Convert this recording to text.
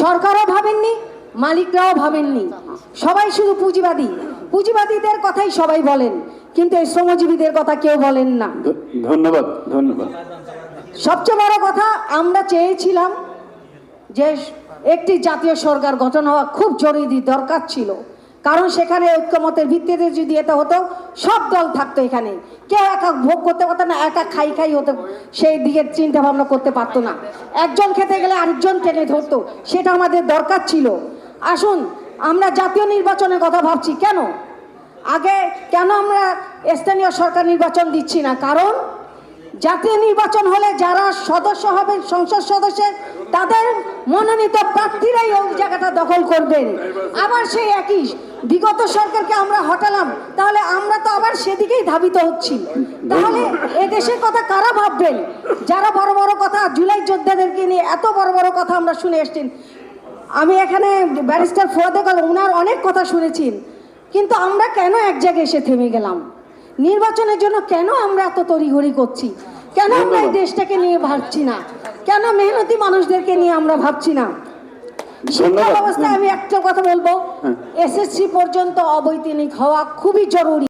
সরকারও ভাবেননি মালিকরাও ভাবেননি। সবাই শুধু পুঁজিবাদী। পুঁজিবাদীদের কথাই সবাই বলেন কিন্তু এই শ্রমজীবীদের কথা কেউ বলেন না। ধন্যবাদ ধন্যবাদ। সবচেয়ে বড় কথা আমরা চেয়েছিলাম যে একটি জাতীয় সরকার গঠন হওয়া খুব জরুরি দরকার ছিল। কারণ সেখানে ঐক্যমতের ভিত্তিতে যদি এটা হতো, সব দল থাকতো এখানে। কেউ একা ভোগ করতে পারতো না, একা খাই খাই হতো, সেই দিকে চিন্তা ভাবনা করতে পারতো না। একজন খেতে গেলে আরেকজন টেনে ধরতো, সেটা আমাদের দরকার ছিল। আসুন, আমরা জাতীয় নির্বাচনের কথা ভাবছি, কেন? আগে কেন আমরা স্থানীয় সরকার নির্বাচন দিচ্ছি না? কারণ জাতীয় নির্বাচন হলে যারা সদস্য হবেন, সংসদ সদস্য তাদের মনোনীত প্রার্থীরাই ওই জায়গাটা দখল করবেন। আবার সেই একই, বিগত সরকারকে আমরা হটালাম, তাহলে আমরা তো আবার সেদিকেই ধাবিত হচ্ছি। তাহলে এ দেশের কথা কারা ভাববেন? যারা বড় বড় কথা, জুলাই যোদ্ধাদেরকে নিয়ে এত বড় বড় কথা আমরা শুনে এসছেন আমি এখানে ব্যারিস্টার ফোয়াদে গেল ওনার অনেক কথা শুনেছেন কিন্তু আমরা কেন এক জায়গায় এসে থেমে গেলাম? নির্বাচনের জন্য কেন আমরা এত তড়িঘড়ি করছি? কেন আমরা এই দেশটাকে নিয়ে ভাবছি না? কেন মেহনতি মানুষদেরকে নিয়ে আমরা ভাবছি না? শিক্ষা। ব্যবস্থায় আমি একটা কথা বলব। হ্যাঁ। এসএসসি পর্যন্ত অবৈতনিক হওয়া খুবই জরুরি।